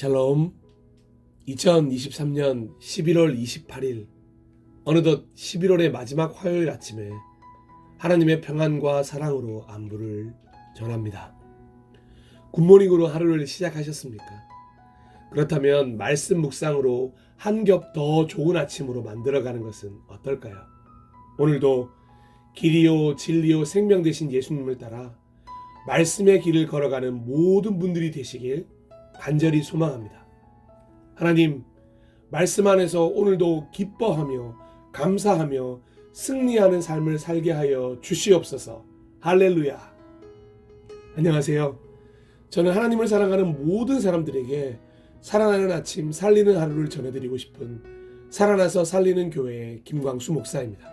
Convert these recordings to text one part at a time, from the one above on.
샬롬 2023년 11월 28일 어느덧 11월의 마지막 화요일 아침에 하나님의 평안과 사랑으로 안부를 전합니다. 굿모닝으로 하루를 시작하셨습니까? 그렇다면 말씀 묵상으로 한 겹 더 좋은 아침으로 만들어가는 것은 어떨까요? 오늘도 길이요 진리요 생명 되신 예수님을 따라 말씀의 길을 걸어가는 모든 분들이 되시길 간절히 소망합니다. 하나님, 말씀 안에서 오늘도 기뻐하며 감사하며 승리하는 삶을 살게 하여 주시옵소서. 할렐루야. 안녕하세요. 저는 하나님을 사랑하는 모든 사람들에게 살아나는 아침 살리는 하루를 전해드리고 싶은 살아나서 살리는 교회의 김광수 목사입니다.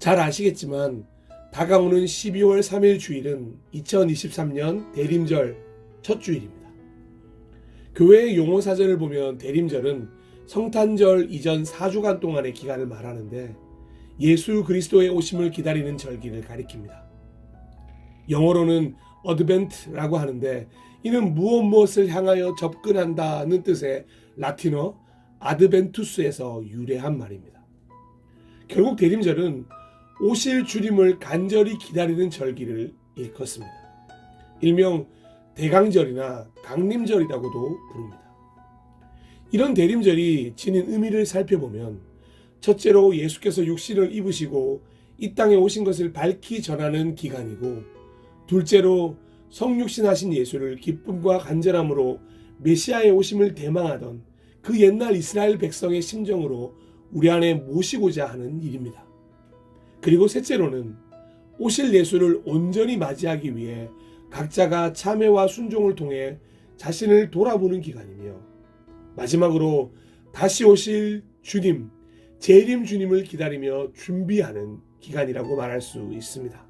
잘 아시겠지만 다가오는 12월 3일 주일은 2023년 대림절 첫 주일입니다. 교회의 용어 사전을 보면 대림절은 성탄절 이전 4주간 동안의 기간을 말하는데 예수 그리스도의 오심을 기다리는 절기를 가리킵니다. 영어로는 어드벤트라고 하는데 이는 무엇 무엇을 향하여 접근한다는 뜻의 라틴어 아드벤투스에서 유래한 말입니다. 결국 대림절은 오실 주님을 간절히 기다리는 절기를 일컫습니다. 일명 대강절이나 강림절이라고도 부릅니다. 이런 대림절이 지닌 의미를 살펴보면 첫째로 예수께서 육신을 입으시고 이 땅에 오신 것을 밝히 전하는 기간이고 둘째로 성육신하신 예수를 기쁨과 간절함으로 메시아의 오심을 대망하던 그 옛날 이스라엘 백성의 심정으로 우리 안에 모시고자 하는 일입니다. 그리고 셋째로는 오실 예수를 온전히 맞이하기 위해 각자가 참회와 순종을 통해 자신을 돌아보는 기간이며 마지막으로 다시 오실 주님, 재림 주님을 기다리며 준비하는 기간이라고 말할 수 있습니다.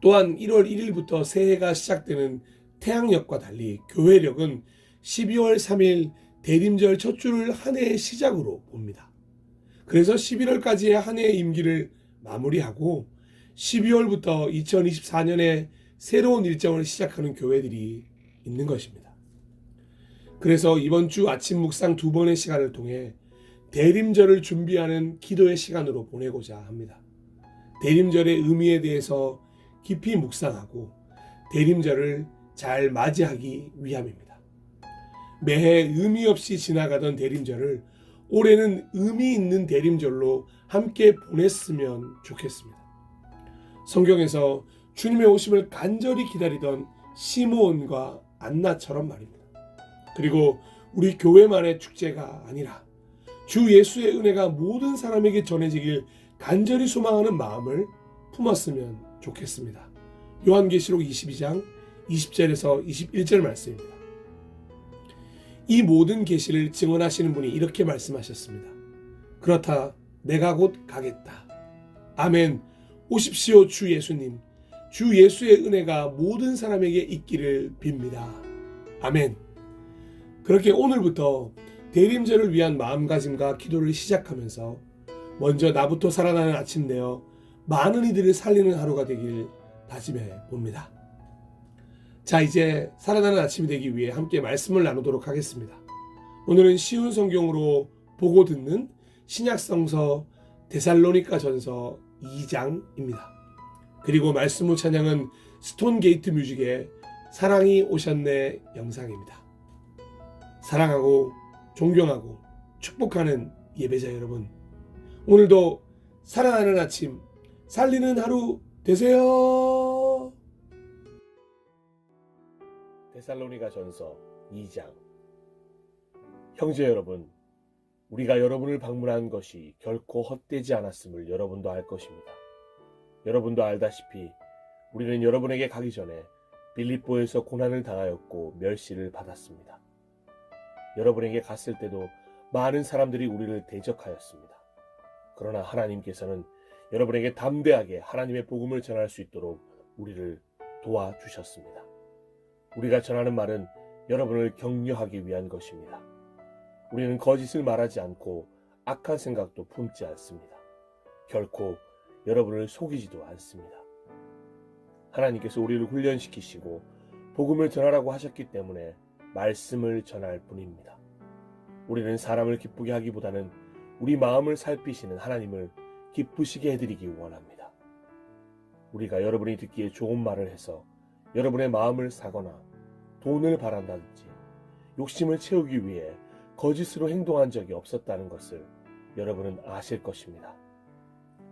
또한 1월 1일부터 새해가 시작되는 태양력과 달리 교회력은 12월 3일 대림절 첫 주를 한 해의 시작으로 봅니다. 그래서 11월까지의 한 해의 임기를 마무리하고 12월부터 2024년에 새로운 일정을 시작하는 교회들이 있는 것입니다. 그래서 이번 주 아침 묵상 두 번의 시간을 통해 대림절을 준비하는 기도의 시간으로 보내고자 합니다. 대림절의 의미에 대해서 깊이 묵상하고 대림절을 잘 맞이하기 위함입니다. 매해 의미 없이 지나가던 대림절을 올해는 의미 있는 대림절로 함께 보냈으면 좋겠습니다. 성경에서 주님의 오심을 간절히 기다리던 시므온과 안나처럼 말입니다. 그리고 우리 교회만의 축제가 아니라 주 예수의 은혜가 모든 사람에게 전해지길 간절히 소망하는 마음을 품었으면 좋겠습니다. 요한계시록 22장 20절에서 21절 말씀입니다. 이 모든 계시를 증언하시는 분이 이렇게 말씀하셨습니다. 그렇다 내가 곧 가겠다. 아멘. 오십시오 주 예수님. 주 예수의 은혜가 모든 사람에게 있기를 빕니다. 아멘. 그렇게 오늘부터 대림절을 위한 마음가짐과 기도를 시작하면서 먼저 나부터 살아나는 아침 되어 많은 이들을 살리는 하루가 되길 다짐해 봅니다. 자, 이제 살아나는 아침이 되기 위해 함께 말씀을 나누도록 하겠습니다. 오늘은 쉬운 성경으로 보고 듣는 신약성서 데살로니가 전서 2장입니다. 그리고 말씀 후 찬양은 스톤게이트 뮤직의 사랑이 오셨네 영상입니다. 사랑하고 존경하고 축복하는 예배자 여러분. 오늘도 살아나는 아침, 살리는 하루 되세요. 데살로니가 전서 2장 형제 여러분, 우리가 여러분을 방문한 것이 결코 헛되지 않았음을 여러분도 알 것입니다. 여러분도 알다시피 우리는 여러분에게 가기 전에 빌립보에서 고난을 당하였고 멸시를 받았습니다. 여러분에게 갔을 때도 많은 사람들이 우리를 대적하였습니다. 그러나 하나님께서는 여러분에게 담대하게 하나님의 복음을 전할 수 있도록 우리를 도와주셨습니다. 우리가 전하는 말은 여러분을 격려하기 위한 것입니다. 우리는 거짓을 말하지 않고 악한 생각도 품지 않습니다. 결코 여러분을 속이지도 않습니다. 하나님께서 우리를 훈련시키시고 복음을 전하라고 하셨기 때문에 말씀을 전할 뿐입니다. 우리는 사람을 기쁘게 하기보다는 우리 마음을 살피시는 하나님을 기쁘시게 해드리기 원합니다. 우리가 여러분이 듣기에 좋은 말을 해서 여러분의 마음을 사거나 돈을 바란다든지 욕심을 채우기 위해 거짓으로 행동한 적이 없었다는 것을 여러분은 아실 것입니다.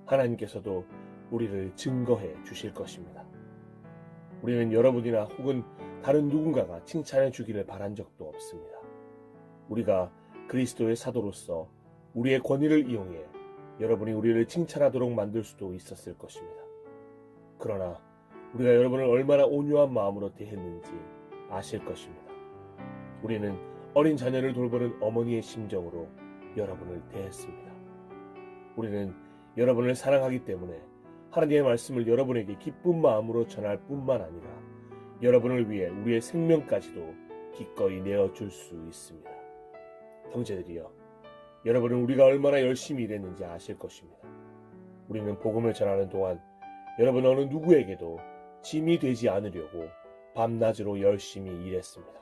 하나님께서도 우리를 증거해 주실 것입니다. 우리는 여러분이나 혹은 다른 누군가가 칭찬해 주기를 바란 적도 없습니다. 우리가 그리스도의 사도로서 우리의 권위를 이용해 여러분이 우리를 칭찬하도록 만들 수도 있었을 것입니다. 그러나 우리가 여러분을 얼마나 온유한 마음으로 대했는지 아실 것입니다. 우리는 어린 자녀를 돌보는 어머니의 심정으로 여러분을 대했습니다. 우리는 여러분을 사랑하기 때문에 하나님의 말씀을 여러분에게 기쁜 마음으로 전할 뿐만 아니라 여러분을 위해 우리의 생명까지도 기꺼이 내어줄 수 있습니다. 형제들이여, 여러분은 우리가 얼마나 열심히 일했는지 아실 것입니다. 우리는 복음을 전하는 동안 여러분 어느 누구에게도 짐이 되지 않으려고 밤낮으로 열심히 일했습니다.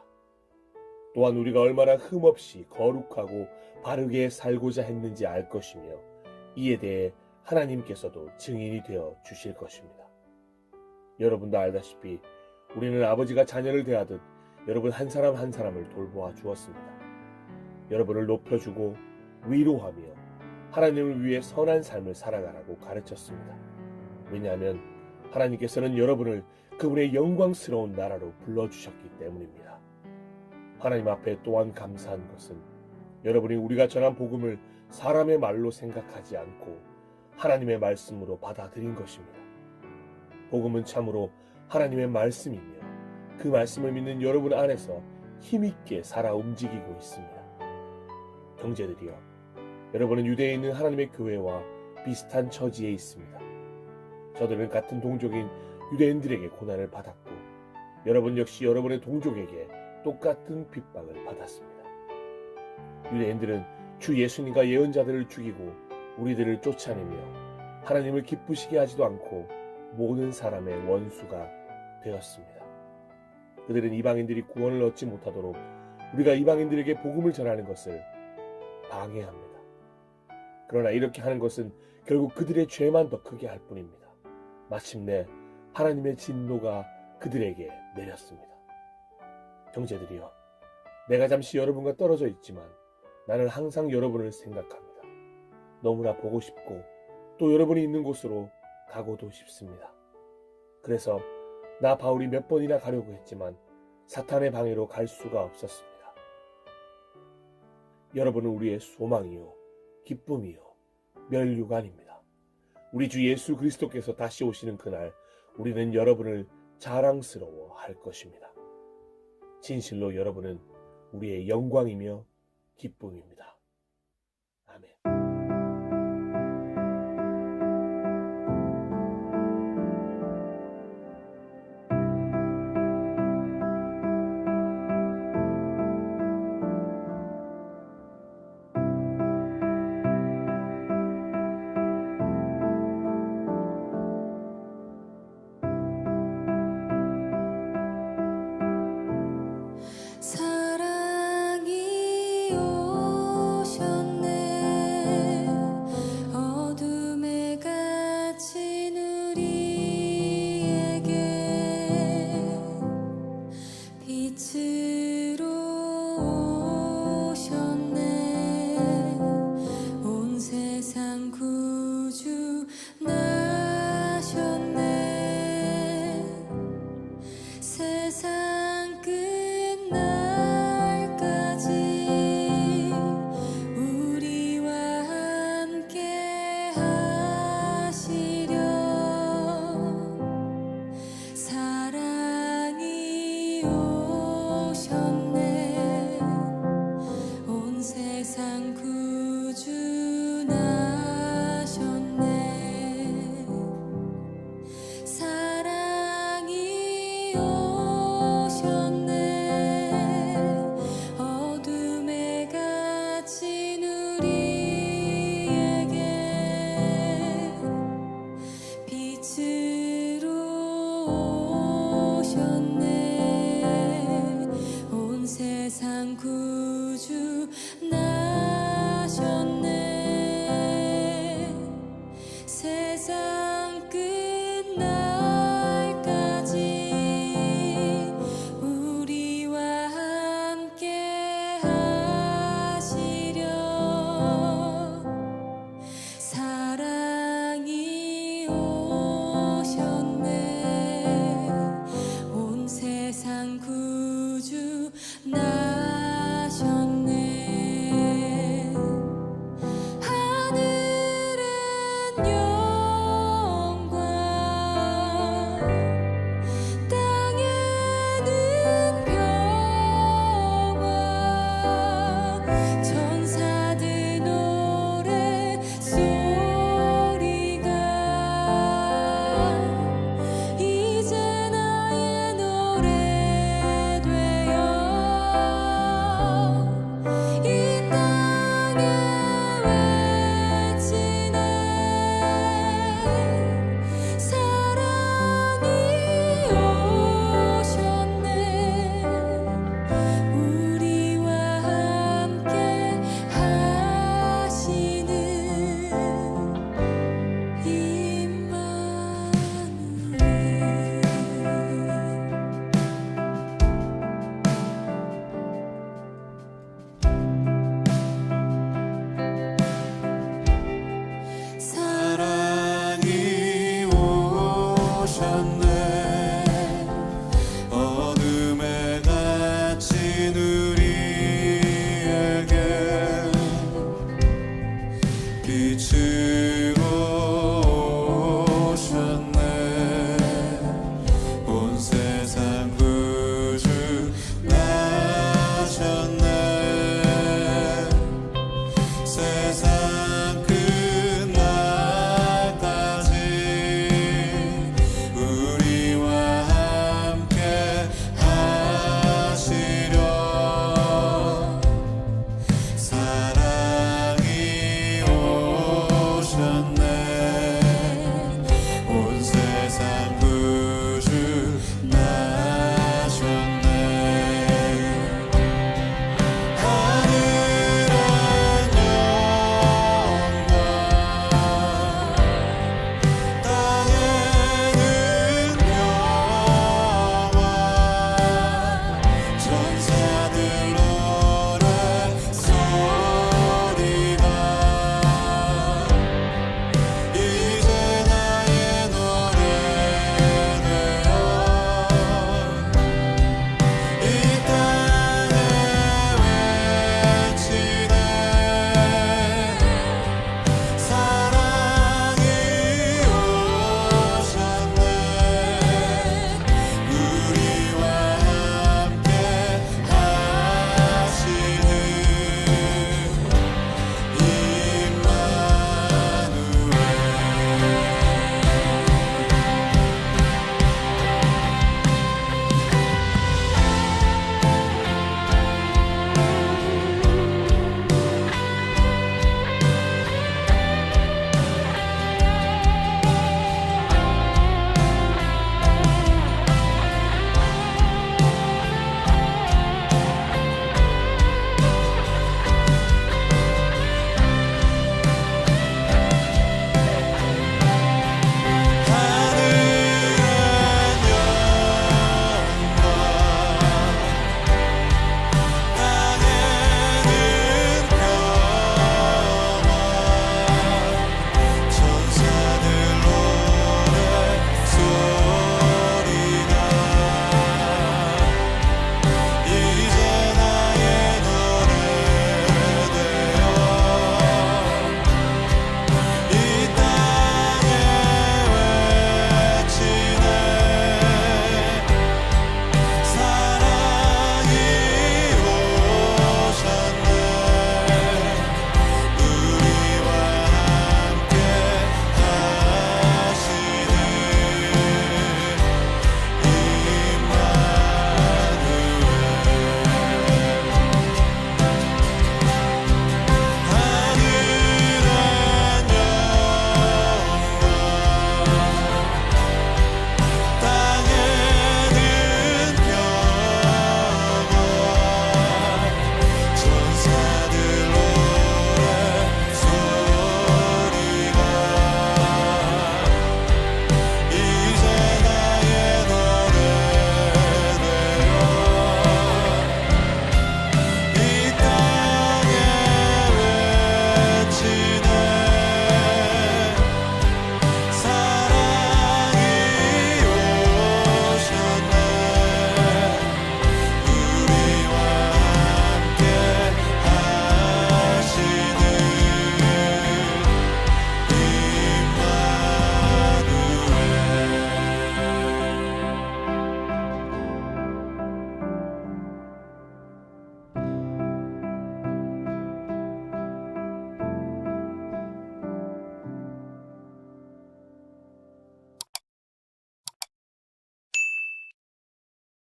또한 우리가 얼마나 흠없이 거룩하고 바르게 살고자 했는지 알 것이며 이에 대해 하나님께서도 증인이 되어 주실 것입니다. 여러분도 알다시피 우리는 아버지가 자녀를 대하듯 여러분 한 사람 한 사람을 돌보아 주었습니다. 여러분을 높여주고 위로하며 하나님을 위해 선한 삶을 살아가라고 가르쳤습니다. 왜냐하면 하나님께서는 여러분을 그분의 영광스러운 나라로 불러주셨기 때문입니다. 하나님 앞에 또한 감사한 것은 여러분이 우리가 전한 복음을 사람의 말로 생각하지 않고 하나님의 말씀으로 받아들인 것입니다. 복음은 참으로 하나님의 말씀이며 그 말씀을 믿는 여러분 안에서 힘있게 살아 움직이고 있습니다. 형제들이여, 여러분은 유대에 있는 하나님의 교회와 비슷한 처지에 있습니다. 저들은 같은 동족인 유대인들에게 고난을 받았고, 여러분 역시 여러분의 동족에게 똑같은 핍박을 받았습니다. 유대인들은 주 예수님과 예언자들을 죽이고 우리들을 쫓아내며 하나님을 기쁘시게 하지도 않고 모든 사람의 원수가 되었습니다. 그들은 이방인들이 구원을 얻지 못하도록 우리가 이방인들에게 복음을 전하는 것을 방해합니다. 그러나 이렇게 하는 것은 결국 그들의 죄만 더 크게 할 뿐입니다. 마침내 하나님의 진노가 그들에게 내렸습니다. 형제들이여, 내가 잠시 여러분과 떨어져 있지만 나는 항상 여러분을 생각합니다. 너무나 보고 싶고 또 여러분이 있는 곳으로 가고도 싶습니다. 그래서 나 바울이 몇 번이나 가려고 했지만 사탄의 방해로 갈 수가 없었습니다. 여러분은 우리의 소망이요, 기쁨이요, 멸류관입니다. 우리 주 예수 그리스도께서 다시 오시는 그날 우리는 여러분을 자랑스러워 할 것입니다. 진실로 여러분은 우리의 영광이며 기쁨입니다. 아멘. more.